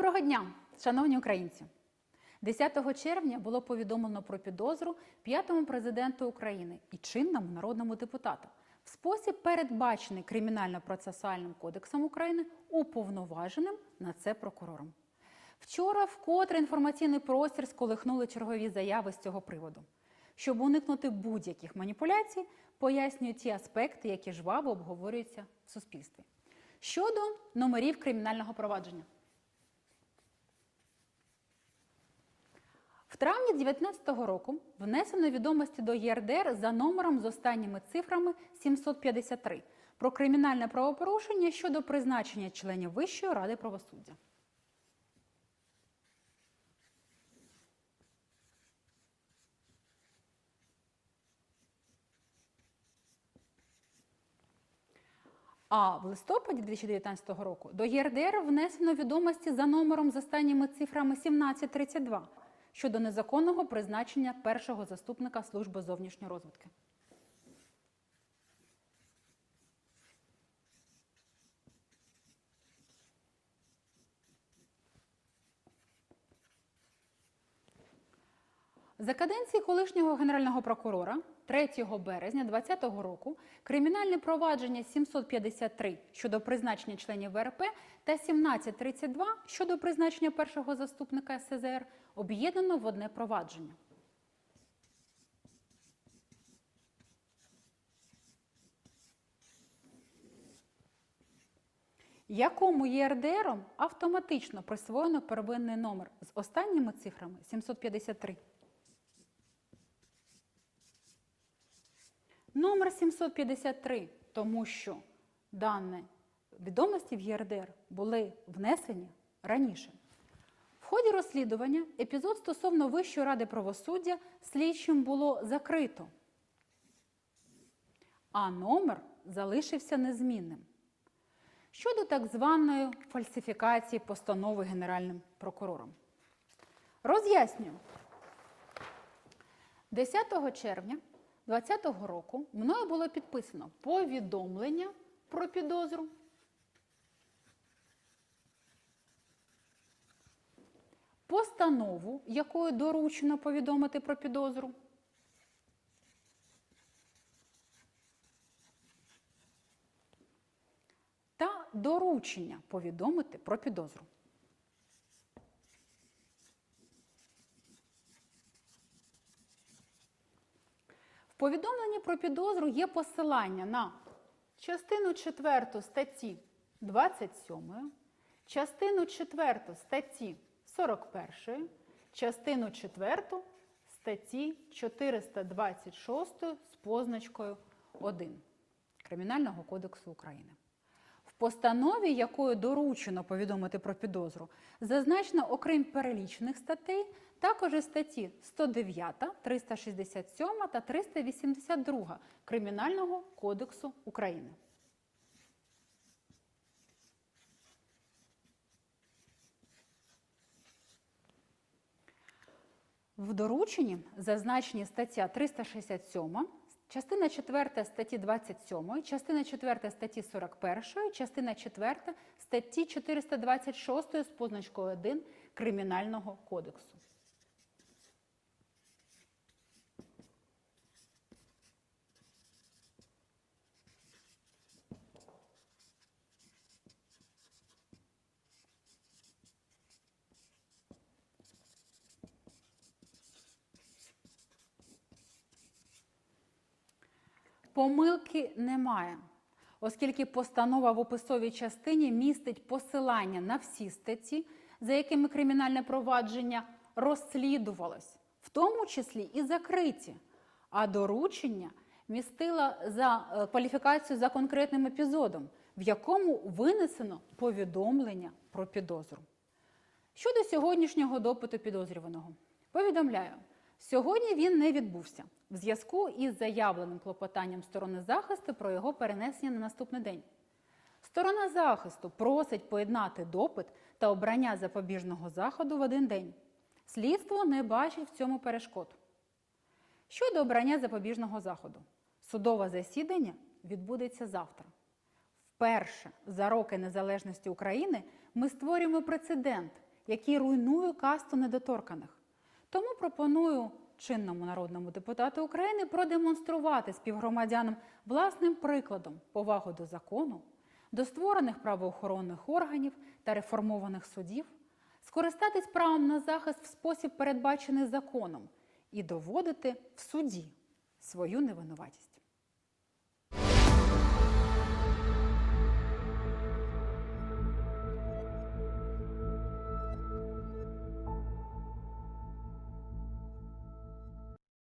Доброго дня, шановні українці! 10 червня було повідомлено про підозру п'ятому президенту України і чинному народному депутату в спосіб, передбачений Кримінально-процесуальним кодексом України, уповноваженим на це прокурором. Вчора вкотре інформаційний простір сколихнули чергові заяви з цього приводу. Щоб уникнути будь-яких маніпуляцій, пояснюю ті аспекти, які жваво обговорюються в суспільстві. Щодо номерів кримінального провадження. Травні 2019 року внесено відомості до ЄРДР за номером з останніми цифрами 753 про кримінальне правопорушення щодо призначення членів Вищої ради правосуддя. А в листопаді 2019 року до ЄРДР внесено відомості за номером з останніми цифрами 1732 щодо незаконного призначення першого заступника служби зовнішньої розвитки. За каденції колишнього генерального прокурора 3 березня 2020 року кримінальне провадження 753 щодо призначення членів ВРП та 1732 щодо призначення першого заступника СЗР об'єднано в одне провадження. якому ЄРДРом автоматично присвоєно первинний номер з останніми цифрами 753. Номер 753, тому що дані відомості в ЄРДР були внесені раніше. В ході розслідування епізод стосовно Вищої ради правосуддя слідчим було закрито, а номер залишився незмінним. Щодо так званої фальсифікації постанови Генеральним прокурором. Роз'яснюю. 10 червня 2020 року мною було підписано повідомлення про підозру. Постанову, якою доручено повідомити про підозру. Та доручення повідомити про підозру. Повідомленні про підозру є посилання на частину 4 статті 27, частину 4 статті 41, частину 4 статті 426 з позначкою 1 Кримінального кодексу України. Постанові, якою доручено повідомити про підозру, зазначено, окрім перелічених статей, також і статті 109, 367 та 382 Кримінального кодексу України. В дорученні зазначені стаття 367, частина 4 статті 27, частина 4 статті 41, частина 4 статті 426 з позначкою 1 Кримінального кодексу. Помилки немає, оскільки постанова в описовій частині містить посилання на всі статті, за якими кримінальне провадження розслідувалось, в тому числі і закриті, а доручення містило за е, кваліфікацію за конкретним епізодом, в якому винесено повідомлення про підозру. Щодо сьогоднішнього допиту підозрюваного, повідомляю, сьогодні він не відбувся в зв'язку із заявленим клопотанням сторони захисту про його перенесення на наступний день. Сторона захисту просить поєднати допит та обрання запобіжного заходу в один день. Слідство не бачить в цьому перешкод. Щодо обрання запобіжного заходу, судове засідання відбудеться завтра. Вперше за роки незалежності України ми створюємо прецедент, який руйнує касту недоторканих. Тому пропоную чинному народному депутату України продемонструвати співгромадянам власним прикладом повагу до закону, до створених правоохоронних органів та реформованих судів, скористатись правом на захист в спосіб, передбачений законом, і доводити в суді свою невинуватість.